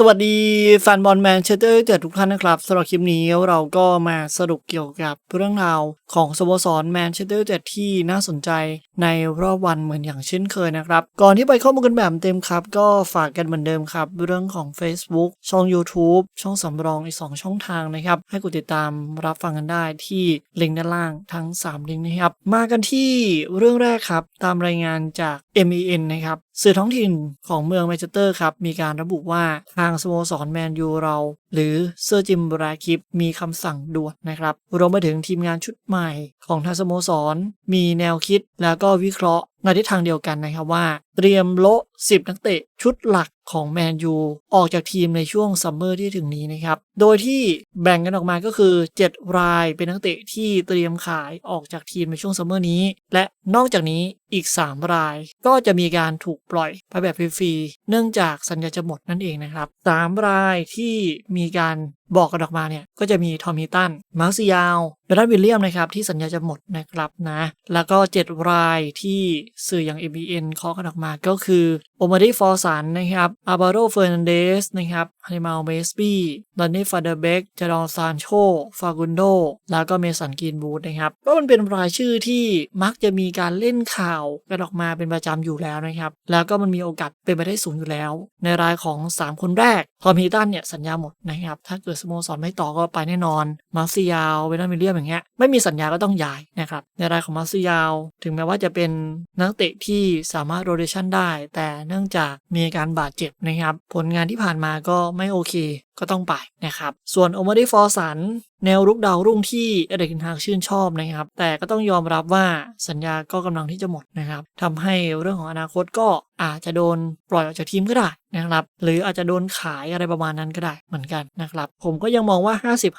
สวัสดีแฟนบอลแมนเชสเตอร์เจอทุกท่านนะครับสำหรับคลิปนี้เราก็มาสรุปเกี่ยวกับเรื่องราวของสโมสรแมนเชสเตอร์เจที่น่าสนใจในรอบวันเหมือนอย่างเช่นเคยนะครับ ก่อนที่ไปข้อมูลกันแบบเต็มครับ ก็ฝากกันเหมือนเดิมครับ เรื่องของ Facebook ช่อง YouTube ช่องสำรองอีก 2 ช่องทางนะครับ ให้กดติดตามรับฟังกันได้ที่ลิงก์ด้านล่างทั้ง 3 ลิงก์นะครับมากันที่เรื่องแรกครับตามรายงานจาก MEN นะครับ สื่อท้องถิ่นของเมืองแมนเชสเตอร์ครับ มีการระบุว่าทางสโมสรแมนยูเรา หรือเซอร์จิมบราคิปมีคำสั่งด่วนนะครับรวมไปถึงทีมงานชุดใหม่ของทางสโมสร มีแนวคิดแล้วก็วิเคราะห์ในทิศทางเดียวกันนะครับว่า เตรียมโละ10 นักเตะชุดหลักของแมนยูออกจากทีมในช่วงซัมเมอร์ที่ถึงนี้นะครับ โดยที่แบ่งกันออกมาก็คือ 7 รายเป็นนักเตะที่เตรียมขายออกจากทีมในช่วงซัมเมอร์นี้ และนอกจากนี้อีก 3 รายก็จะมีการถูกปล่อยไปแบบฟรีๆเนื่องจากสัญญาจะหมดนั่นเองนะครับ3รายที่มีการบอกกันออกมาเนี่ยก็จะมีทอมฮิตันมาร์ซิยาวเบรันวิลเลียมนะครับที่สัญญาจะหมดนะครับนะแล้วก็ 7 รายที่สื่ออย่าง MBN เคาะกันออกมาก็คือโอมาดิฟอร์สันนะครับอาบาโรเฟอร์นันเดสนะครับฮันนิมาลเมสบี้ดอนนี่ฟาเดเบกจารอนซานโชฟากุนโด แล้วก็เมสันกินบูธนะครับ ก็มันเป็นรายชื่อที่มักจะมีการเล่นข่าวกันออกมาเป็นประจำอยู่แล้วนะครับ แล้วก็มันมีโอกาสเป็นไปได้สูงอยู่แล้ว ในรายของ 3 คนแรกทอมฮีตันเนี่ยสัญญาหมดนะครับ ถ้าเกิดสโมสรไม่ต่อก็ไปแน่นอน มาร์ซิยาวเวนัมิเลียมอย่างเงี้ยไม่มีสัญญาก็ต้องย้ายนะครับในรายของมาร์ซิยาวถึงแม้ว่าจะเป็นนักเตะที่สามารถโรเ t ชันได้ แต่เนื่องจากมีการบาดเจ็บนะครับ ผลงานที่ผ่านมาก็ไม่โอเค ก็ต้องไปนะครับ ส่วนโอมาดิฟอร์สันแนวรุกดาวรุ่งที่เอเดกินทางชื่นชอบนะครับ แต่ก็ต้องยอมรับว่าสัญญาก็กำลังที่จะหมดนะครับทำให้เรื่องของอนาคตก็อาจจะโดนปล่อยออกจากทีมก็ได้นะครับ หรืออาจจะโดนขายอะไรประมาณนั้นก็ได้เหมือนกันนะครับ ผมก็ยังมองว่า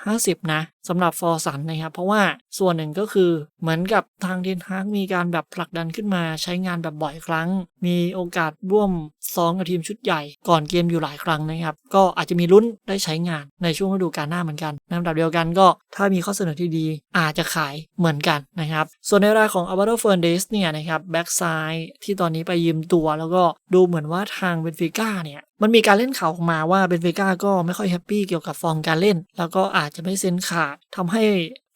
50-50 นะสำหรับฟอร์สันนะครับ เพราะว่าส่วนหนึ่งก็คือเหมือนกับทางเทนฮากมีการแบบผลักดันขึ้นมาใช้งานแบบบ่อยครั้ง มีโอกาสร่วมซ้อมกับทีมชุดใหญ่ก่อนเกมอยู่หลายครั้งนะครับ ก็อาจจะมีลุ้นได้ใช้งานในช่วงฤดูกาลหน้าเหมือนกันในลำดับเดียวกันก็ถ้ามีข้อเสนอที่ดีอาจจะขายเหมือนกันนะครับ ส่วนในรายของอัลบาโ o เฟ r ร์เดสเนี่ยนะครับแบ็กซ้ายที่ตอนนี้ไปยืมตัว แล้วก็ดูเหมือนว่าทางเบนฟิก้าเนี่ยมันมีการเล่นข่าวออกมาว่าเบนฟิก้าก็ไม่ค่อยแฮปปี้เกี่ยวกับฟอร์มการเล่น แล้วก็อาจจะไม่เซ็นขาดทำให้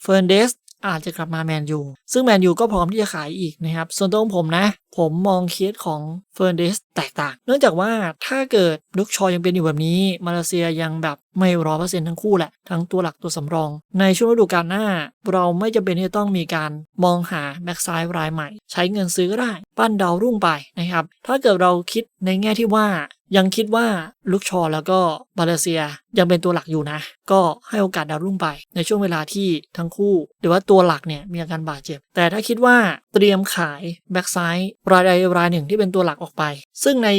เฟอร์นเดส อาจจะกลับมาแมนยูซึ่งแมนยูก็พร้อมที่จะขายอีกนะครับ ส่วนตัวผมนะ ผมมองเคสของเฟอร์เดสแตกต่าง เนื่องจากว่าถ้าเกิดลุกชอยังเป็นอยู่แบบนี้ มาเลเซียยังแบบ ไม่ร้อยเปอร์เซ็นต์ทั้งคู่แหละ ทั้งตัวหลักตัวสำรอง ในช่วงฤดูกาลหน้า เราไม่จำเป็นที่จะต้องมีการมองหาแบ็กซ้ายรายใหม่ ใช้เงินซื้อก็ได้ ปั้นดาวรุ่งไปนะครับ ถ้าเกิดเราคิดในแง่ที่ว่ายังคิดว่าลุกชอแล้วก็มาเลเซียยังเป็นตัวหลักอยู่นะ ก็ให้โอกาสดาวรุ่งไป ในช่วงเวลาที่ทั้งคู่ หรือว่าตัวหลักเนี่ยมีอาการบาดเจ็บ แต่ถ้าคิดว่าเตรียมขายแบ็กซ้ายรายใดรายหนึ่งที่เป็นตัวหลักออกไป ซึ่งใน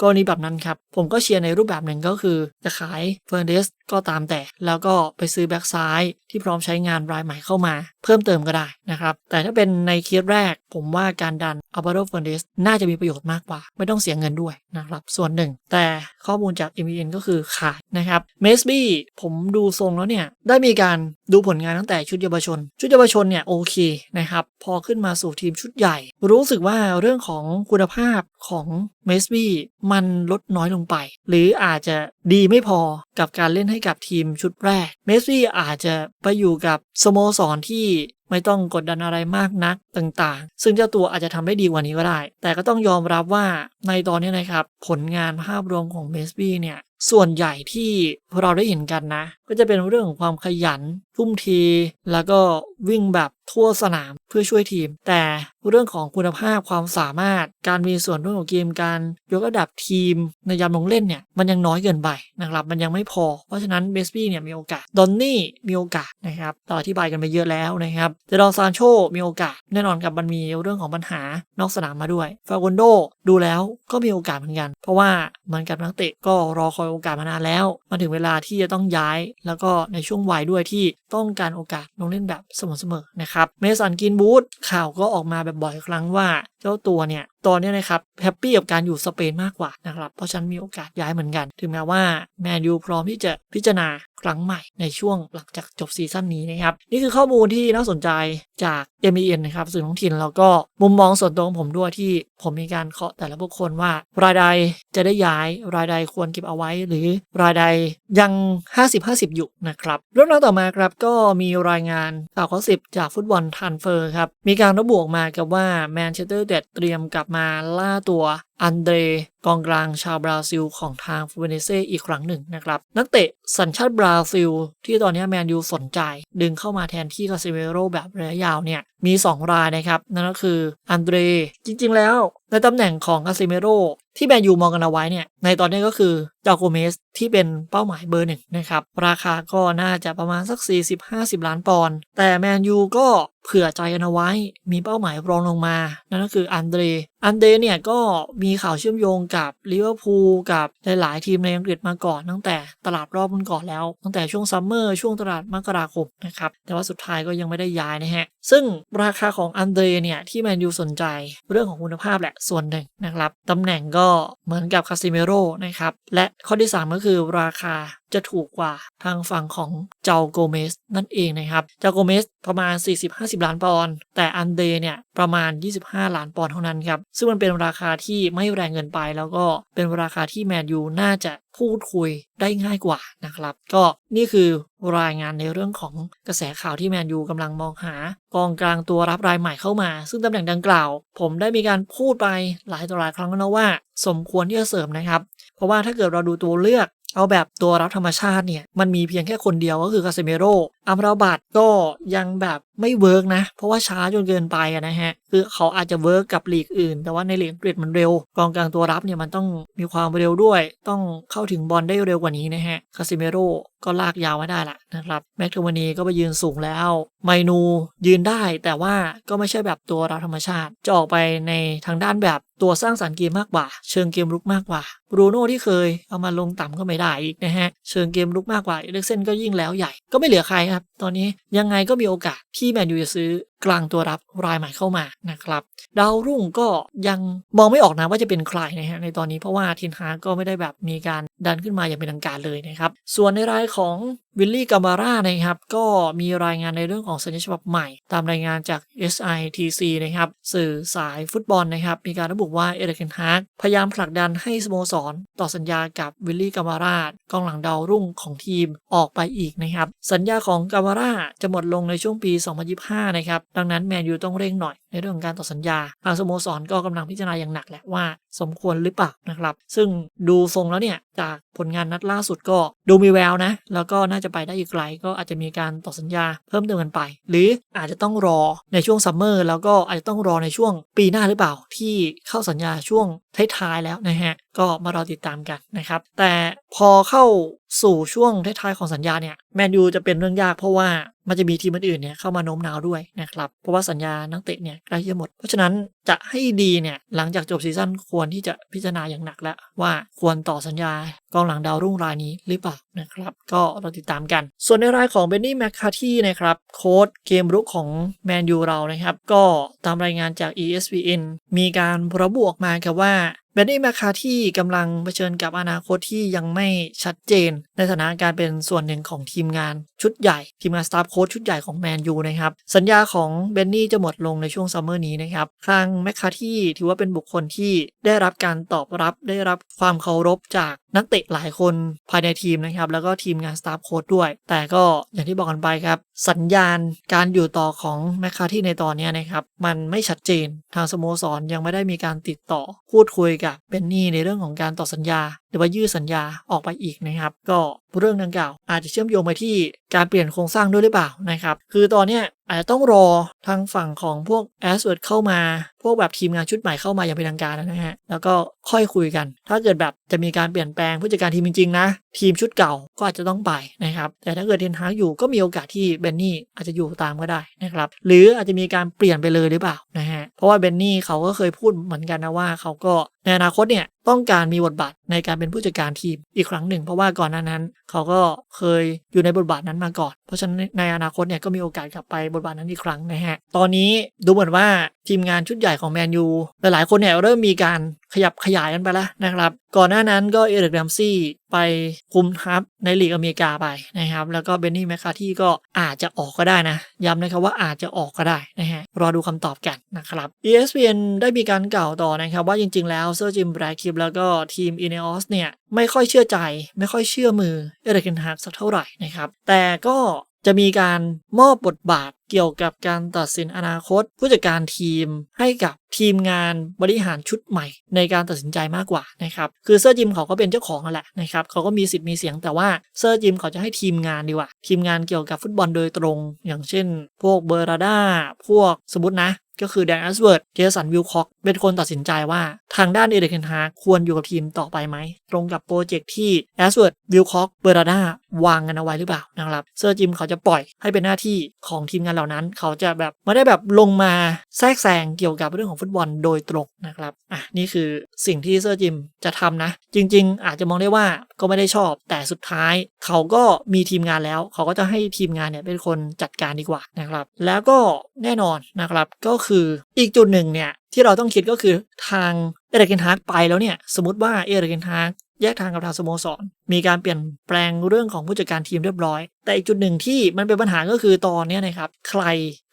กรณีแบบนั้นครับ ผมก็เชียร์ในรูปแบบหนึ่งก็คือจะขายเฟอร์เดส ก็ตามแต่ แล้วก็ไปซื้อแบ็กซ้ายที่พร้อมใช้งานรายใหม่เข้ามา เพิ่มเติมก็ได้นะครับ แต่ถ้าเป็นในเคสแรก ผมว่าการดันอัลบาโ o เฟอร์เดสน่าจะมีประโยชน์มากกว่า ไม่ต้องเสียเงินด้วยนะครับ ส่วนหนึ่ง แต่ข้อมูลจาก m อ็ n ก็คือขายนะครับเมสบี้ผมดูทรงแล้วเนี่ย ได้มีการดูผลงานตั้งแต่ชุดเยาวชน ชุดเยาวชนเนี่ยโอเคนะครับ พอขึ้นมาสู่ทีมชุดใหญ่ รู้สึกว่าเรื่องของคุณภาพของเมสบี้มันลดน้อยลงไป หรืออาจจะ ดีไม่พอกับการเล่นให้กับทีมชุดแรก เมสซี่อาจจะไปอยู่กับสโมสรที่ไม่ต้องกดดันอะไรมากนักต่างๆ ซึ่งเจ้าตัวอาจจะทำได้ดีกว่านี้ก็ได้ แต่ก็ต้องยอมรับว่าในตอนนี้นะครับ ผลงานภาพรวมของเมสซี่เนี่ย ส่วนใหญ่ที่เราได้เห็นกันนะ ก็จะเป็นเรื่องของความขยัน ทุ่มเทแล้วก็วิ่งแบบทั่วสนามเพื่อช่วยทีม แต่เรื่องของคุณภาพความสามารถ การมีส่วนร่วมของเกมการยกระดับทีมในยามลงเล่นเนี่ยมันยังน้อยเกินไปนะครับมันยังไม่พอ เพราะฉะนั้นเบสบี้เนี่ยมีโอกาสดอนนี่มีโอกาสนะครับต่ออธิบายกันไปเยอะแล้วนะครับเจดอนซานโชมีโอกาสแน่นอนกับมันมีเรื่องของปัญหานอกสนามมาด้วยฟาโกนโดดูแล้วก็มีโอกาสเหมือนกัน เพราะว่ามือนกับนักเตะก็รอคอยโอกาสมานานแล้วมาถึงเวลาที่จะต้องย้าย แล้วก็ในช่วงวัยด้วยที่ต้องการโอกาสลงเล่นแบบเสมอๆนะครับ เมสันกินบูธข่าวก็ออกมาแบบบ่อยครั้งว่าเจ้าตัวเนี่ยตอนนี้นะครับแฮปปี้กับการอยู่สเปนมากกว่านะครับเพราะฉันมีโอกาสย้ายเหมือนกัน ถึงแม้ว่าแมนยูพร้อมที่จะพิจารณาครั้งใหม่ในช่วงหลังจากจบซีซั่นนี้นะครับ นี่คือข้อมูลที่น่าสนใจจาก m อ n นะครับสื่อท้องถิ่นแล้วก็มุมมองส่วนตัวของผมด้วยที่ผมมีการเคาะแต่ละบุคคลว่า รายใดจะได้ย้ายรายใดควรเก็บเอาไว้ หรือรายใดยัง 50-50 อยู่นะครับเรื่องราวต่อมาครับก็มีรายงานข่าวข้อสิบจากฟุตบอลทันเฟอร์ครับมีการระบุออกมากับว่าแมนเชสเตอร์เดดเตรียมกลับมาล่าตัว อันเดรกองกลางชาวบราซิลของทางฟูเวเนเซอีกครั้งหนึ่งนะครับ นักเตะสัญชาติบราซิล ที่ตอนนี้แมนยูสนใจ ดึงเข้ามาแทนที่คาซิเมโรแบบระยะยาวเนี่ยมี 2 รายนะครับ นั่นก็คืออันเดรจริง ๆ แล้ว ในตำแหน่งของคาซิเมโรที่แมนยูมองกันเอาไว้เนี่ยในตอนนี้ก็คือจาโกเมสที่เป็นเป้าหมายเบอร์หนึ่งนะครับ ราคาก็น่าจะประมาณสัก 40-50 ล้านปอนด์แต่แมนยูก็เผื่อใจกันเอาไว้มีเป้าหมายรองลงมา นั่นก็คืออันเดรอันเดเนี่ยก็มีข่าวเชื่อมโยงกับลิเวอร์พูลกับหลาย ๆ ทีมในอังกฤษมาก่อนตั้งแต่ตลาดรอบมันก่อนแล้ว ตั้งแต่ช่วงซัมเมอร์ช่วงตลาดมกราคมนะครับแต่ว่าสุดท้ายก็ยังไม่ได้ย้ายนะฮะซึ่งราคาของอันเดรเนี่ยที่แมนยูสนใจเรื่องของคุณภาพแหละส่วนหนึ่งนะครับตำแหน่งก็เหมือนกับคาซิเมโร่นะครับและข้อที่ 3 ก็คือราคาจะถูกกว่าทางฝั่งของเจ้าโกเมสนั่นเองนะครับ เจ้าโกเมสประมาณ 40-50 ล้านปอนด์แต่อันเดเนี่ยประมาณ 25 ล้านปอนด์เท่านั้นครับ ซึ่งมันเป็นราคาที่ไม่แรงเกินไป แล้วก็เป็นราคาที่แมนยูน่าจะพูดคุยได้ง่ายกว่านะครับ ก็นี่คือรายงานในเรื่องของกระแสข่าวที่แมนยูกำลังมองหากองกลางตัวรับรายใหม่เข้ามา ซึ่งตำแหน่งดังกล่าว ผมได้มีการพูดไปหลายต่อหลายครั้งแล้วนะว่า สมควรที่จะเสริมนะครับ เพราะว่าถ้าเกิดเราดูตัวเลือกเอาแบบตัวรับธรรมชาติเนี่ยมันมีเพียงแค่คนเดียวก็คือคาเซเมโร อัมราบัตก็ยังแบบไม่เวิร์กนะ เพราะว่าช้าจนเกินไปนะฮะ คือเขาอาจจะเวิร์กกับลีกอื่น แต่ว่าในลีกอังกฤษมันเร็ว กองกลางตัวรับเนี่ยมันต้องมีความเร็วด้วย ต้องเข้าถึงบอลได้เร็วกว่านี้นะฮะ คาซิเมโร่ก็ลากยาวไว้ได้ละนะครับ แม็กโทมานีก็ไปยืนสูงแล้ว ไมนูยืนได้แต่ว่าก็ไม่ใช่แบบตัวรับธรรมชาติ จะออกไปในทางด้านแบบตัวสร้างสรรค์เกมมากกว่า เชิงเกมลุกมากกว่าบรูโน่ที่เคยเอามาลงต่ำก็ไม่ได้อีกนะฮะ เชิงเกมลุกมากกว่าเอเล็กเซนก็ยิ่งแล้วใหญ่ ก็ไม่เหลือใครครับตอนนี้ยังไงก็มีโอกาสที่แมนยูจะซื้อ กลางตัวรับรายใหม่เข้ามานะครับดาวรุ่งก็ยังมองไม่ออกนะว่าจะเป็นใครนะฮะในตอนนี้เพราะว่าทินฮาก็ไม่ได้แบบมีการดันขึ้นมาอย่างเป็นทางการเลยนะครับ ส่วนในรายของวิลลี่กามาร่านะครับ ก็มีรายงานในเรื่องของสัญญาฉบับใหม่ ตามรายงานจาก SITC นะครับ สื่อสายฟุตบอลนะครับ มีการระบุว่าเอเดกินฮาร์พยายามผลักดันให้สโมสร ต่อสัญญากับวิลลี่กามาร่ากองหลังดาวรุ่งของทีมออกไปอีกนะครับ สัญญาของกามาร่าจะหมดลงในช่วงปี 2025 นะครับดังนั้นแมนยูต้องเร่งหน่อยในเรื่องของการต่อสัญญาทางสโมสรก็กำลังพิจารณาอย่างหนักแหละว่าสมควรหรือเปล่านะครับ ซึ่งดูทรงแล้วเนี่ยจากผลงานนัดล่าสุดก็ดูมีแววนะ แล้วก็น่าจะไปได้อีกไกลก็อาจจะมีการต่อสัญญาเพิ่มเติมกันไป หรืออาจจะต้องรอในช่วงซัมเมอร์แล้วก็อาจจะต้องรอในช่วงปีหน้าหรือเปล่า ที่เข้าสัญญาช่วงท้ายๆแล้วนะฮะก็มารอติดตามกันนะครับแต่พอเข้าสู่ช่วงท้ายๆของสัญญาเนี่ยแมนยูจะเป็นเรื่องยากเพราะว่ามันจะมีทีมอื่นๆเนี่ยเข้ามาโน้มน้าวด้วยนะครับเพราะว่าสัญญานักเตะเนี่ยใกล้จะหมด เพราะฉะนั้นจะให้ดีเนี่ยหลังจากจบซีซั่นควรที่จะพิจารณาอย่างหนักแล้วว่าควรต่อสัญญากองหลังดาวรุ่งรายนี้หรือเปล่านะครับ ก็เราติดตามกัน ส่วนในรายของเบนนี่แมคคาที่นะครับโค้ดเกมรุกของแมนยูเรานะครับ ก็ตามรายงานจาก ESPN มีการระบุออกมาครับว่าเบนนี่แมคคาที่กำลังเผชิญกับอนาคตที่ยังไม่ชัดเจน ในฐานะการเป็นส่วนหนึ่งของทีมงานชุดใหญ่ ทีมงานสตาฟโค้ชชุดใหญ่ของแมนยูนะครับ สัญญาของเบนนี่จะหมดลงในช่วงซัมเมอร์นี้นะครับทางแมคคาที่ถือว่าเป็นบุคคลที่ได้รับการตอบรับได้รับความเคารพจากนักเตะหลายคนภายในทีมนะครับ แล้วก็ทีมงานสตาฟโค้ดด้วย แต่ก็อย่างที่บอกกันไปครับ สัญญาณการอยู่ต่อของแมคคาที่ในตอนนี้นะครับ มันไม่ชัดเจนทางสโมสรยังไม่ได้มีการติดต่อพูดคุยกับเบนนี่ในเรื่องของการต่อสัญญา หรือว่ายืดสัญญาออกไปอีกนะครับ ก็เรื่องดังกล่าวอาจจะเชื่อมโยงไปที่การเปลี่ยนโครงสร้างด้วยหรือเปล่านะครับ คือตอนนี้ อาจจะต้องรอทางฝั่งของพวกแอสเวิร์ดเข้ามา พวกแบบทีมงานชุดใหม่เข้ามาอย่างเป็นทางการนะฮะ แล้วก็ค่อยคุยกัน ถ้าเกิดแบบจะมีการเปลี่ยนแปลงผู้จัดการทีมจริงๆนะ ทีมชุดเก่าก็อาจจะต้องไปนะครับ แต่ถ้าเกิดเทนฮากอยู่ก็มีโอกาสที่เบนนี่อาจจะอยู่ตามก็ได้นะครับ หรืออาจจะมีการเปลี่ยนไปเลยหรือเปล่านะฮะ เพราะว่าเบนนี่เขาก็เคยพูดเหมือนกันนะว่าเขาก็ ในอนาคตเนี่ยต้องการมีบทบาทในการเป็นผู้จัดการทีมอีกครั้งหนึ่ง เพราะว่าก่อนหน้านั้น เขาก็เคยอยู่ในบทบาทนั้นมาก่อน เพราะฉะนั้นในอนาคตเนี่ยก็มีโอกาสกลับไปบทบาทนั้นอีกครั้งนะฮะตอนนี้ดูเหมือนว่าทีมงานชุดใหญ่ของแมนยูหลายๆคนเนี่ยเริ่มมีการ ขยับขยายกันไปแล้วนะครับ ก่อนหน้านั้นก็เอริกแรมซี่ไปคุมทัพในลีกอเมริกาไปนะครับ แล้วก็เบนนี่แมคคาที่ก็อาจจะออกก็ได้นะ ย้ำนะครับว่าอาจจะออกก็ได้นะฮะ รอดูคำตอบกันนะครับ ESPN ได้มีการกล่าวต่อนะครับ ว่าจริงๆแล้วเซอร์จิมแบรคิปแล้วก็ทีมอินเนอสเนี่ย ไม่ค่อยเชื่อใจ ไม่ค่อยเชื่อมือเอริกเกนฮากสักเท่าไหร่นะครับ แต่ก็ จะมีการมอบบทบาทเกี่ยวกับการตัดสินอนาคต ผู้จัดการทีมให้กับทีมงานบริหารชุดใหม่ ในการตัดสินใจมากกว่านะครับคือเซอร์จิมเขาก็เป็นเจ้าของแหละนะครับเขาก็มีสิทธิ์มีเสียงแต่ว่าเซอร์จิมเขาจะให้ทีมงานดีกว่า ทีมงานเกี่ยวกับฟุตบอลโดยตรง อย่างเช่น พวกเบอร์ราด้าพวกสมมตินะ ก็คือแดนแอสเวิร์ดเจสันวิลคอกเป็นคนตัดสินใจว่าทางด้านเอเดนฮาควรอยู่กับทีมต่อไปไหม ตรงกับโปรเจกต์ที่แอสเวิร์ดวิลคอกเบอร์ราดาวางกันเอาไว้หรือเปล่านะครับเซอร์จิมเขาจะปล่อยให้เป็นหน้าที่ของทีมงานเหล่านั้น เขาจะแบบไม่ได้แบบลงมาแทรกแซงเกี่ยวกับเรื่องของฟุตบอลโดยตรงนะครับอะนี่คือสิ่งที่เซอร์จิมจะทำนะ จริง ๆ อาจจะมองได้ว่าก็ไม่ได้ชอบ แต่สุดท้าย เขาก็มีทีมงานแล้ว เขาก็จะให้ทีมงานเนี่ยเป็นคนจัดการดีกว่านะครับ แล้วก็แน่นอนนะครับก็คืออีกจุดหนึ่งเนี่ยที่เราต้องคิดก็คือทางเอเดเกนฮาร์กไปแล้วเนี่ยสมมติว่าเอเดเกนฮาร์ก แยกทางกับทางสโมสร มีการเปลี่ยนแปลงเรื่องของผู้จัดการทีมเรียบร้อย แต่อีกจุดหนึ่งที่มันเป็นปัญหาก็คือตอนนี้นะครับ ใคร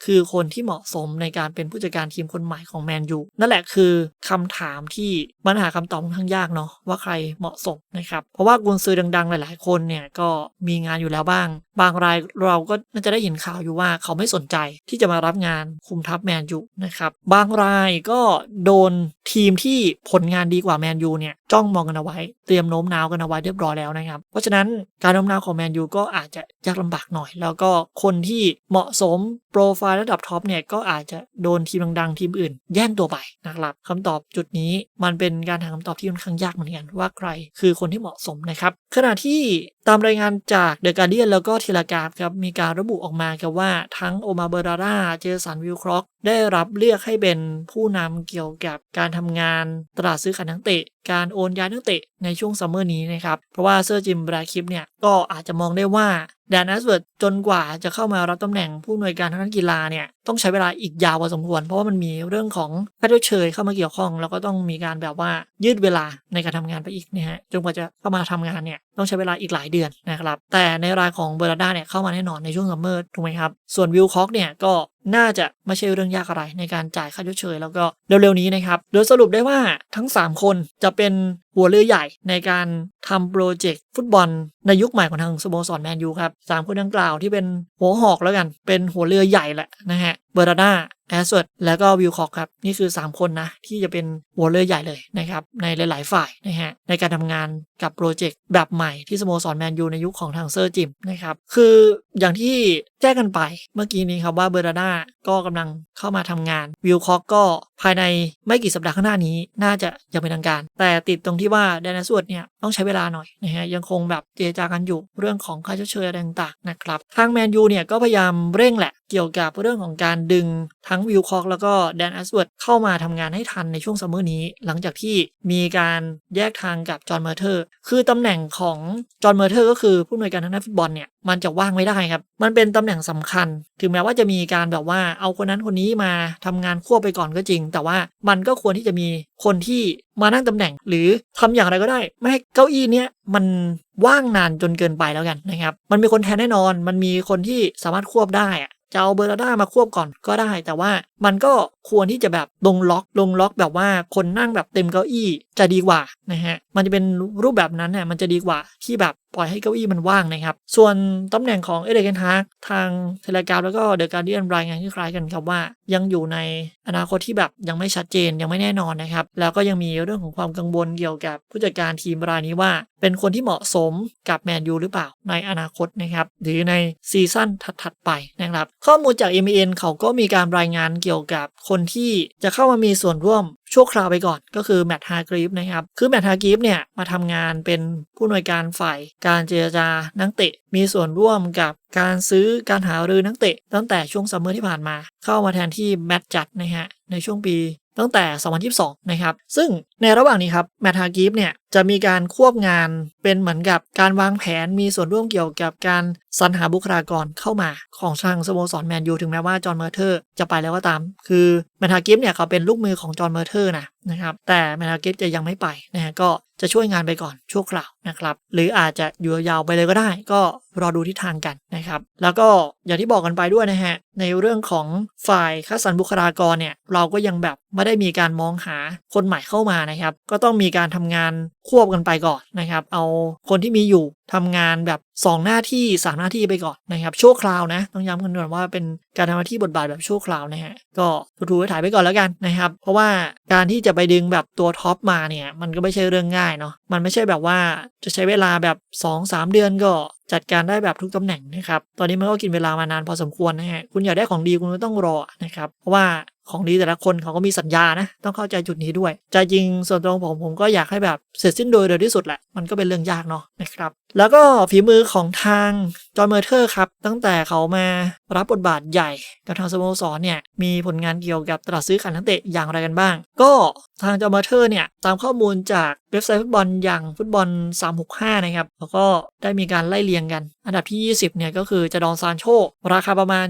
คือคนที่เหมาะสมในการเป็นผู้จัดการทีมคนใหม่ของแมนยูนั่นแหละคือคำถามที่มันหาคำตอบค่อนข้างยากเนาะว่าใครเหมาะสมนะครับ เพราะว่ากุนซือดังๆ หลายๆ คนเนี่ยก็มีงานอยู่แล้วบ้าง บางรายเราก็น่าจะได้เห็นข่าวอยู่ว่าเขาไม่สนใจที่จะมารับงานคุมทัพแมนยูนะครับบางรายก็โดนทีมที่ผลงานดีกว่าแมนยูเนี่ยจ้องมองกันเอาไว้เตรียมโน้มน้าวกันเอาไว้เรียบร้อยแล้วนะครับ เพราะฉะนั้นการโน้มน้าวของแมนยูก็อาจจะยากลำบากหน่อย แล้วก็คนที่เหมาะสมโปรไฟล์ระดับท็อปเนี่ยก็อาจจะโดนทีมดังๆทีมอื่น แย่งตัวไปนะครับคำตอบจุดนี้มันเป็นการหาคำตอบที่ค่อนข้างยากเหมือนกันว่าใครคือคนที่เหมาะสมนะครับขณะที่ตามรายงานจากเดอะการเดียนแล้วก็ทเลกาฟครับมีการระบุออกมาครับว่าทั้งโอมาเบอราร่าเจสันวิลคร็อกได้รับเรียกให้เป็นผู้นำเกี่ยวกับการทำงานตลาดซื้อขายนักเตะ การโอนย้ายนักเตะในช่วงซัมเมอร์นี้นะครับ เพราะว่าเซอร์จิมบราคิปเนี่ยก็อาจจะมองได้ว่าแดนแอสเวิร์ดจนกว่าจะเข้ามารับตำแหน่งผู้อำนวยการทางด้านกีฬาเนี่ยต้องใช้เวลาอีกยาวพอสมควร เพราะว่ามันมีเรื่องของค่าชดเชยเข้ามาเกี่ยวข้อง แล้วก็ต้องมีการแบบว่ายืดเวลาในการทำงานไปอีกนะฮะจนกว่าจะเข้ามาทำงานเนี่ยต้องใช้เวลาอีกหลายเดือนนะครับแต่ในรายของเบอร์ด้าเนี่ยเข้ามาแน่นอนในช่วงซัมเมอร์ถูกไหมครับส่วนวิลคอกเนี่ยก็น่าจะไม่ใช่เรื่องยากอะไรในการจ่ายค่าชดเชยแล้วก็เร็วๆนี้นะครับโดยสรุปได้ว่าทั้ง 3 คนจะเป็น หัวเรือใหญ่ในการทำโปรเจกต์ฟุตบอลในยุคใหม่ของทางสโมสรแมนยูครับสามคนดังกล่าวที่เป็นหัวหอกแล้วกัน เป็นหัวเรือใหญ่แหละนะฮะ เบอร์ด้าแอสเวิร์ดแล้วก็วิลคอกครับ นี่คือ 3 คนนะ ที่จะเป็นหัวเลอรือใหญ่เลยนะครับ ในหลาย ๆ ฝ่ายนะฮะ ในการทำงานกับโปรเจกต์แบบใหม่ที่สโมสรแมนยูในยุคของทางเซอร์จิมนะครับ คืออย่างที่แจ้งกันไปเมื่อกี้นี้ครับว่าเบอร์ด้าก็กำลังเข้ามาทำงานวิลคอกก็ภายในไม่กี่สัปดาห์ข้างหน้านี้ น่าจะยังเป็นทางการ แต่ติดตรงที่ว่าแดนสวดเนี่ยต้องใช้เวลาหน่อยนะฮะยังคงแบบเจรจากันอยู่เรื่องของค่าชดเชยอะไรต่างๆนะครับทางแมนยูเนี่ยก็พยายามเร่งแหละเกี่ยวกับเรื่องของการดึงทั้งวิลคอกแล้วก็แดนแอสเวิร์ดเข้ามาทำงานให้ทันในช่วงซัมเมอร์นี้ หลังจากที่มีการแยกทางกับจอห์นเมอร์เทอร์ คือตำแหน่งของจอห์นเมอร์เทอร์ก็คือผู้อำนวยการทางด้านฟุตบอลเนี่ยมันจะว่างไม่ได้ครับ มันเป็นตำแหน่งสำคัญ ถึงแม้ว่าจะมีการแบบว่าเอาคนนั้นคนนี้มาทำงานควบไปก่อนก็จริง แต่ว่ามันก็ควรที่จะมีคนที่มานั่งตำแหน่ง หรือทำอย่างไรก็ได้ ไม่ให้เก้าอี้เนี้ยมันว่างนานจนเกินไปแล้วกันนะครับ มันมีคนแทนแน่นอน มันมีคนที่สามารถควบได้อะ จะเอาเบอร์ด้ามาควบก่อนก็ได้ แต่ว่ามันก็ควรที่จะแบบลงล็อกลงล็อกแบบว่าคนนั่งแบบเต็มเก้าอี้จะดีกว่านะฮะมันจะเป็นรูปแบบนั้นเนี่ยมันจะดีกว่าที่แบบ ปล่อยให้เก้าอี้มันว่างนะครับ ส่วนตำแหน่งของเอเดเกนฮาร์กทางเทเลกราฟแล้วก็เดอะการ์เดียนรายงานคล้ายกันครับว่า ยังอยู่ในอนาคตที่แบบยังไม่ชัดเจนยังไม่แน่นอนนะครับ แล้วก็ยังมีเรื่องของความกังวลเกี่ยวกับผู้จัดการทีมรายนี้ว่า เป็นคนที่เหมาะสมกับแมนยูหรือเปล่าในอนาคตนะครับหรือในซีซั่นถัดๆไปนะครับ ข้อมูลจาก m อ็เขาก็มีการรายงานเกี่ยวกับคนที่จะเข้ามามีส่วนร่วม ชั่วคราวไปก่อนก็คือแมทฮากรีฟนะครับ คือแมทฮากรีฟเนี่ยมาทำงานเป็นผู้หน่วยการฝ่ายการเจรจานักเตะ มีส่วนร่วมกับการซื้อการหารือนักเตะ ตั้งแต่ช่วงซัมเมอร์ที่ผ่านมา เข้ามาแทนที่แมตจัดนะฮะในช่วงปีตั้งแต่ 2022 นะครับ ซึ่งในระหว่างนี้ครับ แมทฮากีฟเนี่ย จะมีการควบงานเป็นเหมือนกับการวางแผนมีส่วนร่วมเกี่ยวกับการสรรหาบุคลากรเข้ามาของทางสโมสรแมนยูถึงแม้ว่าจอห์นเมอร์เทอร์จะไปแล้วก็ตาม คือแมนฮากิฟเนี่ยเขาเป็นลูกมือของจอห์นเมอร์เทอร์นะนะครับแต่แมนฮากิฟจะยังไม่ไปนะฮะก็จะช่วยงานไปก่อนชั่วคราวนะครับหรืออาจจะอยู่ยาวไปเลยก็ได้ ก็รอดูทิศทางกันนะครับแล้วก็อย่างที่บอกกันไปด้วยนะฮะในเรื่องของฝ่ายคัดสรรบุคลากรเนี่ยเราก็ยังแบบไม่ได้มีการมองหาคนใหม่เข้ามานะครับก็ต้องมีการทำงานควบกันไปก่อนนะครับ เอาคนที่มีอยู่ทำงานแบบ 2 หน้าที่ 3 หน้าที่ไปก่อนนะครับชั่วคราวนะ ต้องย้ำกันก่อนว่าเป็นการทำหน้าที่บทบาทแบบชั่วคราวนะฮะก็ถูๆถ่ายไปก่อนแล้วกันนะครับ เพราะว่าการที่จะไปดึงแบบตัวท็อปมาเนี่ย มันก็ไม่ใช่เรื่องง่ายเนาะมันไม่ใช่แบบว่าจะใช้เวลาแบบ 2-3 เดือนก็จัดการได้แบบทุกตำแหน่งนะครับ ตอนนี้มันก็กินเวลามานานพอสมควรนะฮะ คุณอยากได้ของดีคุณก็ต้องรอนะครับ เพราะว่า ของดีแต่ละคนเขาก็มีสัญญานะ ต้องเข้าใจจุดนี้ด้วย จะยิงส่วนตรงผมผมก็อยากให้แบบเสร็จสิ้นโดยเร็วที่สุดแหละ มันก็เป็นเรื่องยากเนาะนะครับ แล้วก็ฝีมือของทางจอห์นเมอร์เทอร์ครับ ตั้งแต่เขามารับบทบาทใหญ่กับทางสโมสรเนี่ย มีผลงานเกี่ยวกับตลาดซื้อขายนักเตะอย่างไรกันบ้าง ก็ทางจอห์นเมอร์เทอร์เนี่ย ตามข้อมูลจากเว็บไซต์ฟุตบอลอย่างฟุตบอล 365 นะครับ แล้วก็ได้มีการไล่เรียงกัน อันดับที่ 20 เนี่ยก็คือจะดอนซานโช ราคาประมาณ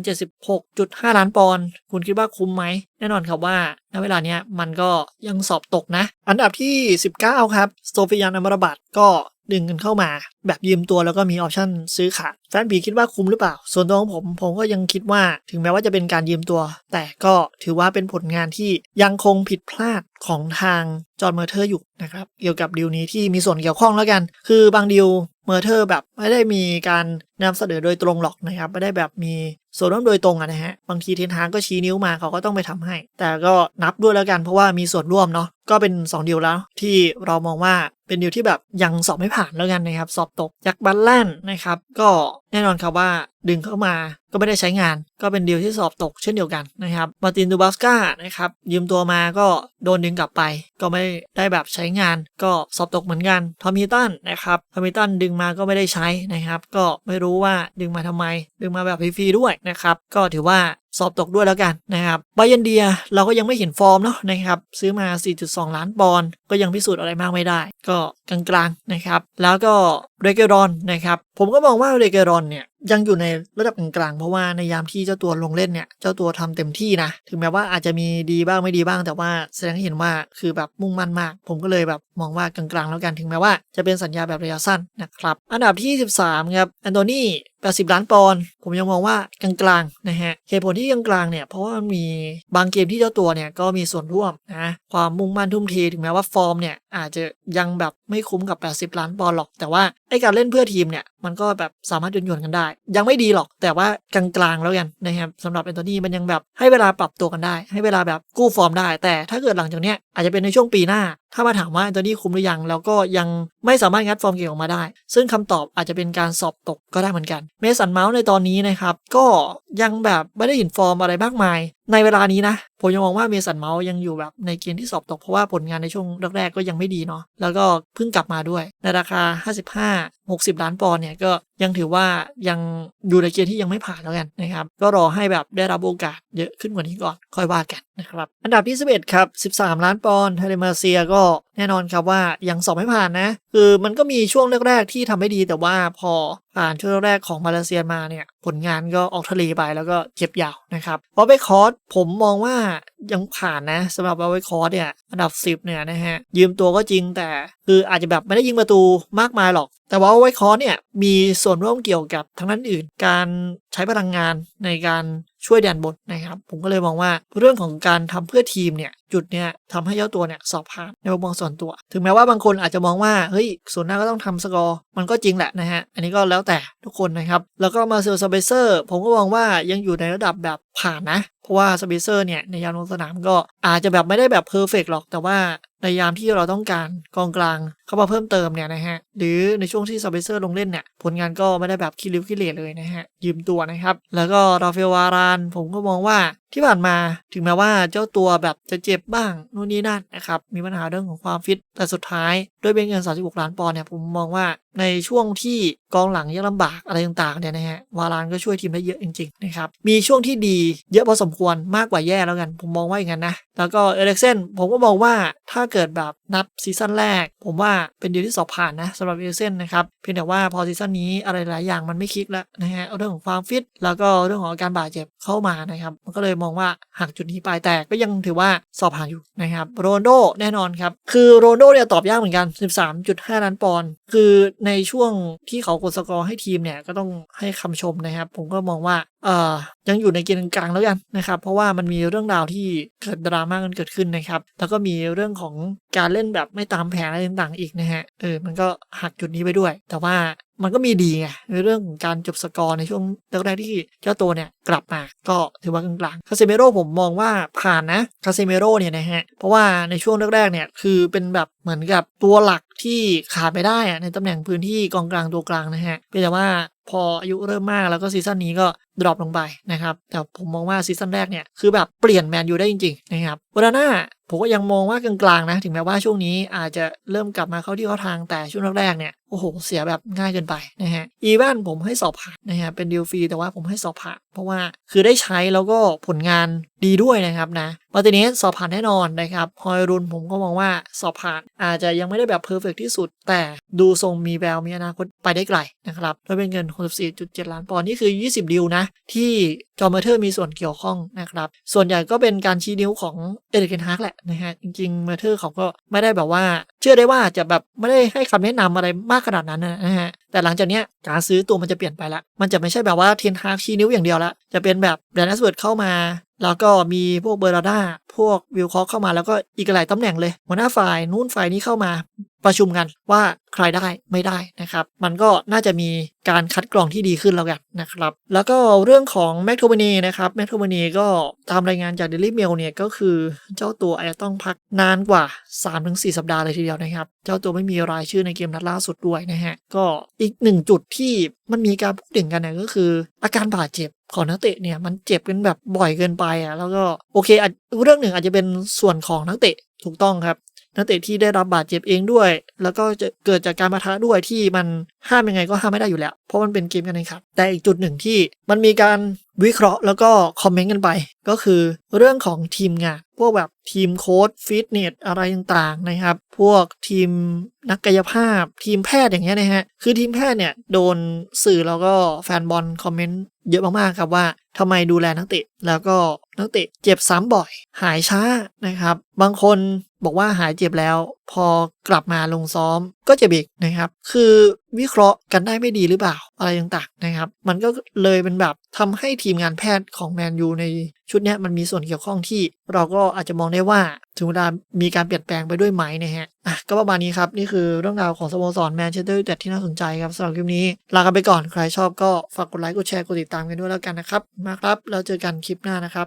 76.5 ล้านปอนด์คุณคิดว่าคุ้มไหมแน่นอนครับว่าณเวลาเนี้ยมันก็ยังสอบตกนะ อันดับที่ 19 ครับโซฟิยานอมรบัตก็ดึงกันเข้ามา แบบยืมตัวแล้วก็มีออปชั่นซื้อขาดแฟนบีคิดว่าคุ้มหรือเปล่า ส่วนตัวของผม ผมก็ยังคิดว่าถึงแม้ว่าจะเป็นการยืมตัว แต่ก็ถือว่าเป็นผลงานที่ยังคงผิดพลาดของทางจอห์นเมอร์เทอร์อยู่นะครับเกี่ยวกับดีลนี้ที่มีส่วนเกี่ยวข้องแล้วกัน คือบางดีลเมอร์เทอร์แบบไม่ได้มีการนำเสนอโดยตรงหรอกนะครับไม่ได้แบบมีส่วนร่วมโดยตรงอะนะฮะบางทีเทนฮางก็ชี้นิ้วมาเขาก็ต้องไปทำให้ แต่ก็นับด้วยแล้วกันเพราะว่ามีส่วนร่วมเนาะก็เป็น2ดีลแล้วที่เรามองว่าเป็นดีลที่แบบยังสอบไม่ผ่านแล้วกันนะครับ สอบตกจากบัลแลนนะครับก็แน่นอนครับว่าดึงเข้ามาก็ไม่ได้ใช้งาน ก็เป็นดีลที่สอบตกเช่นเดียวกันนะครับมาตินดูบัสกานะครับยืมตัวมาก็โดนดึงกลับไป ก็ไม่ได้แบบใช้งาน ก็สอบตกเหมือนกันทอมฮิตันนะครับทอมฮิตันดึงมาก็ไม่ได้ใช้นะครับ ก็ไม่รู้ว่าดึงมาทำไม ดึงมาแบบฟรีๆด้วยนะครับ ก็ถือว่า สอบตกด้วยแล้วกันนะครับไบยันเดียเราก็ยังไม่เห็นฟอร์มเนาะนะครับซื้อมา 4.2 ล้านปอนด์ก็ยังพิสูจน์อะไรมากไม่ได้ ก็กลางๆนะครับ แล้วก็เรเกรอนนะครับผมก็มองว่าเรเกรอนเนี่ยยังอยู่ในระดับกลางๆ เพราะว่าในยามที่เจ้าตัวลงเล่นเนี่ย เจ้าตัวทำเต็มที่นะ ถึงแม้ว่าอาจจะมีดีบ้างไม่ดีบ้าง แต่ว่าแสดงให้เห็นว่าคือแบบมุ่งมั่นมาก ผมก็เลยแบบมองว่ากลางๆแล้วกัน ถึงแม้ว่าจะเป็นสัญญาแบบระยะสั้นนะครับ อันดับที่ 13 ครับแอนโทนี 80 ล้านปอนด์ผมยังมองว่ากลางๆนะฮะเหตุผลที่กลางๆเนี่ยเพราะว่ามันมีบางเกมที่เจ้าตัวเนี่ยก็มีส่วนร่วมนะความมุ่งมั่นทุ่มเทถึงแม้ว่าฟอร์มเนี่ยอาจจะยังแบบไม่คุ้มกับ 80 ล้านปอนด์หรอก แต่ว่าไอการเล่นเพื่อทีมเนี่ยมันก็แบบสามารถยนยนกันได้ ยังไม่ดีหรอกแต่ว่ากลางๆแล้วกันนะครับสำหรับแอนโทนีมันยังแบบให้เวลาปรับตัวกันได้ ให้เวลาแบบกู้ฟอร์มได้ แต่ถ้าเกิดหลังจากเนี้ยอาจจะเป็นในช่วงปีหน้า ถ้ามาถามว่าแอนโทนีคุ้มหรือยัง แล้วก็ยังไม่สามารถงัดฟอร์มเก่งออกมาได้ ซึ่งคำตอบอาจจะเป็นการสอบตกก็ได้เหมือนกัน เมสันเมาส์ในตอนนี้นะครับ ก็ยังแบบไม่ได้เห็นฟอร์มอะไรมากมายในเวลานี้นะ ผมยังมองว่าเมสันเมาส์ยังอยู่แบบในเกณฑ์ที่สอบตก เพราะว่าผลงานในช่วงแรกๆก็ยังไม่ดีเนาะแล้วก็เพิ่งกลับมาด้วย ในราคา 55 60 ล้านปอนด์เนี่ยก็ยังถือว่ายังอยู่ในเกณฑ์ที่ยังไม่ผ่านแล้วกันนะครับ ก็รอให้แบบได้รับโอกาสเยอะขึ้นกว่านี้ก่อนค่อยว่ากันนะครับ อันดับที่ 11 ครับ 13 ล้านปอนด์ไทเลมาเซียก็แน่นอนครับว่ายังสอบไม่ผ่านนะ คือมันก็มีช่วงแรกๆที่ทำไม่ดีแต่ว่าพอ ผ่านช่วงแรกของมาเลเซียมาเนี่ย ผลงานก็ออกทะเลไปแล้วก็เจ็บยาวนะครับเพราะไปคอร์สผมมองว่ายังผ่านนะสำหรับวาไวคอร์สเนี่ยอันดับ 10 เนี่ยนะฮะ ยืมตัวก็จริงแต่คืออาจจะแบบไม่ได้ยิงประตูมากมายหรอก แต่ว่าไวคอร์สเนี่ยมีส่วนร่วมเกี่ยวกับทั้งนั้นอื่น การใช้พลังงานในการ ช่วยแดนบนนะครับ ผมก็เลยมองว่าเรื่องของการทำเพื่อทีมเนี่ยจุดเนี่ยทำให้เจ้าตัวเนี่ยสอบผ่านในมุมมองส่วนตัว ถึงแม้ว่าบางคนอาจจะมองว่าเฮ้ยส่วนหน้าก็ต้องทำสกอร์มันก็จริงแหละนะฮะอันนี้ก็แล้วแต่ทุกคนนะครับ แล้วก็มาเซลสเบเซอร์ผมก็มองว่ายังอยู่ในระดับแบบผ่านนะ เพราะว่าสเปเซอร์เนี่ยในยามลงสนามก็อาจจะแบบไม่ได้แบบเพอร์เฟกหรอก แต่ว่าในยามที่เราต้องการกองกลางเข้ามาเพิ่มเติมเนี่ยนะฮะ หรือในช่วงที่สเปเซอร์ลงเล่นเนี่ยผลงานก็ไม่ได้แบบคิริวคิเลเลยนะฮะ ยืมตัวนะครับ แล้วก็ราฟเฟลวาราน ผมก็มองว่าที่ผ่านมาถึงแม้ว่าเจ้าตัวแบบจะเจ็บบ้างนู่นนี่นั่นนะครับ มีปัญหาเรื่องของความฟิต แต่สุดท้ายด้วยเป็นเงิน 36 ล้านปอนด์เนี่ยผมมองว่าในช่วงที่กองหลังยังลำบากอะไรต่างๆเนี่ยนะฮะวารานก็ช่วยทีมได้เยอะจริงๆนะครับมีช่วงที่ดีเยอะพอสมควรมากกว่าแย่แล้วกัน ผมมองว่าอย่างนั้นนะ แล้วก็เอเล็กเซนผมก็มองว่าถ้าเกิดแบบนับซีซั่นแรก ผมว่าเป็นเดีลที่สอบผ่านนะสำหรับเอเล็กเซนนะครับเพียงแต่ว่าพอซีซั่นนี้อะไรหลายอย่างมันไม่คลิกแล้วนะฮะเอาเรื่องของความฟิตแล้วก็เรื่องของอาการบาดเจ็บเข้ามานะครับมันก็เลยมองว่าหักจุดนี้ไปแต่ก็ยังถือว่าสอบผ่านอยู่นะครับโรนโดแน่นอนครับ คือโรนโดเนี่ยตอบยากเหมือนกัน 13.5 ล้านปอนด์คือในช่วงที่เขากดสกอร์ให้ทีมเนี่ยก็ต้องให้คำชมนะครับ ผมก็มองว่า เอ่อยังอยู่ในเกณฑ์กลางๆแล้วกันนะครับ เพราะว่ามันมีเรื่องราวที่เกิดดราม่ากันเกิดขึ้นนะครับ แล้วก็มีเรื่องของการเล่นแบบไม่ตามแผนอะไรต่างๆอีกนะฮะเออมันก็หักจุดนี้ไปด้วย แต่ว่ามันก็มีดีไงในเรื่องของการจบสกอร์ในช่วงแรกๆที่เจ้าตัวเนี่ยกลับมาก็ถือว่ากลางๆคาเซเมโร่ผมมองว่าผ่านนะคาเซเมโร่เนี่ยนะฮะเพราะว่าในช่วงแรกๆเนี่ยคือเป็นแบบเหมือนกับตัวหลักที่ขาดไม่ได้อะในตำแหน่งพื้นที่กองกลางตัวกลางนะฮะเพียงแต่ว่า พออายุเริ่มมากแล้วก็ซีซั่นนี้ก็ดรอปลงไปนะครับ แต่ผมมองว่าซีซั่นแรกเนี่ย คือแบบเปลี่ยนแมนยูได้จริง ๆ นะครับวราน่าผมก็ยังมองว่ากลางๆนะ ถึงแม้ว่าช่วงนี้อาจจะเริ่มกลับมาเข้าที่เข้าทางแต่ช่วงแรกๆเนี่ยโอ้โห เสียแบบง่ายเกินไปนะฮะอีแวนผมให้สอบผ่านนะฮะเป็นดีลฟรีแต่ว่าผมให้สอบผ่านเพราะว่าคือได้ใช้แล้วก็ผลงานดีด้วยนะครับนะมาติเนสสอบผ่านแน่นอนนะครับฮอยรุนผมก็มองว่าสอบผ่านอาจจะยังไม่ได้แบบเพอร์เฟกที่สุด แต่ดูทรงมีแววมีอนาคตไปได้ไกลนะครับด้วยเป็นเงิน 64.7 ล้านปอนด์นี่คือ 20ดิวนะ ที่จอร์เมเทอร์มีส่วนเกี่ยวข้องนะครับ ส่วนใหญ่ก็เป็นการชี้นิ้วของเอริกเกนฮาร์กแหละนะฮะจริงๆเมเทอร์เขาก็ไม่ได้แบบว่า ชื่อได้ว่าจะแบบไม่ได้ให้คำแนะนำอะไรมากขนาดนั้นนะฮะ แต่หลังจากเนี้ยการซื้อตัวมันจะเปลี่ยนไปละ มันจะไม่ใช่แบบว่าเทนฮาร์ชี้นิ้วอย่างเดียวละ จะเป็นแบบแดนนัสเวิร์ดเข้ามา แล้วก็มีพวกเบอร์ราด้า พวกวิลคอกเข้ามาแล้วก็อีกหลายตำแหน่งเลย หัวหน้าฝ่าย นู้นฝ่ายนี้เข้ามา ประชุมกันว่าใครได้ไม่ได้นะครับ มันก็น่าจะมีการคัดกรองที่ดีขึ้นแล้วกันนะครับ แล้วก็เรื่องของแมคโทม n นีนะครับแมคโทม n นีก็ตามรายงานจาก Daily Mail เนี่ยก็คือเจ้าตัวอาจจะต้องพักนานกว่า 3-4 สัปดาห์เลยทีเดียวนะครับ เจ้าตัวไม่มีรายชื่อในเกมนัดล่าสุดด้วยนะฮะ ก็อีกหนึ่งจุดที่มันมีการพูดถึงกันเนี่ยก็คือ อาการบาดเจ็บของนักเตะเนี่ยมันเจ็บกันแบบบ่อยเกินไปอะแล้วก็โอเคอเรื่องหนึ่งอาจจะเป็นส่วนของนักเตะถูกต้องครับ นักเตะที่ได้รับบาดเจ็บเองด้วย แล้วก็จะเกิดจากการปะทะด้วยที่มันห้ามยังไงก็ห้ามไม่ได้อยู่แล้ว เพราะมันเป็นเกมกันเองครับ แต่อีกจุดหนึ่งที่มันมีการวิเคราะห์แล้วก็คอมเมนต์กันไป ก็คือเรื่องของทีมงานพวกแบบทีมโค้ดฟิตเนสอะไรต่างๆนะครับ พวกทีมนักกายภาพ ทีมแพทย์อย่างเงี้ยนะฮะคือทีมแพทย์เนี่ยโดนสื่อแล้วก็แฟนบอลคอมเมนต์เยอะมากๆครับว่าทำไมดูแลนักเตะแล้วก็นักเตะเจ็บซ้ำบ่อย หายช้านะครับ บางคน บอกว่าหายเจ็บแล้ว พอกลับมาลงซ้อมก็เจ็บอีกนะครับ คือวิเคราะห์กันได้ไม่ดีหรือเปล่าอะไรต่างๆนะครับ มันก็เลยเป็นแบบทำให้ทีมงานแพทย์ของแมนยูในชุดนี้มันมีส่วนเกี่ยวข้องที่ เราก็อาจจะมองได้ว่าถึงเวลามีการเปลี่ยนแปลงไปด้วยไหมนะฮะอะก็ประมาณนี้ครับ นี่คือเรื่องราวของสโมสรแมนเชสเตอร์ยูไนเต็ดที่น่าสนใจครับสำหรับคลิปนี้ ลากันไปก่อนใครชอบก็ฝากกดไลค์กดแชร์กดติดตามกันด้วยแล้วกันนะครับมาครับแล้วเจอกันคลิปหน้านะครับ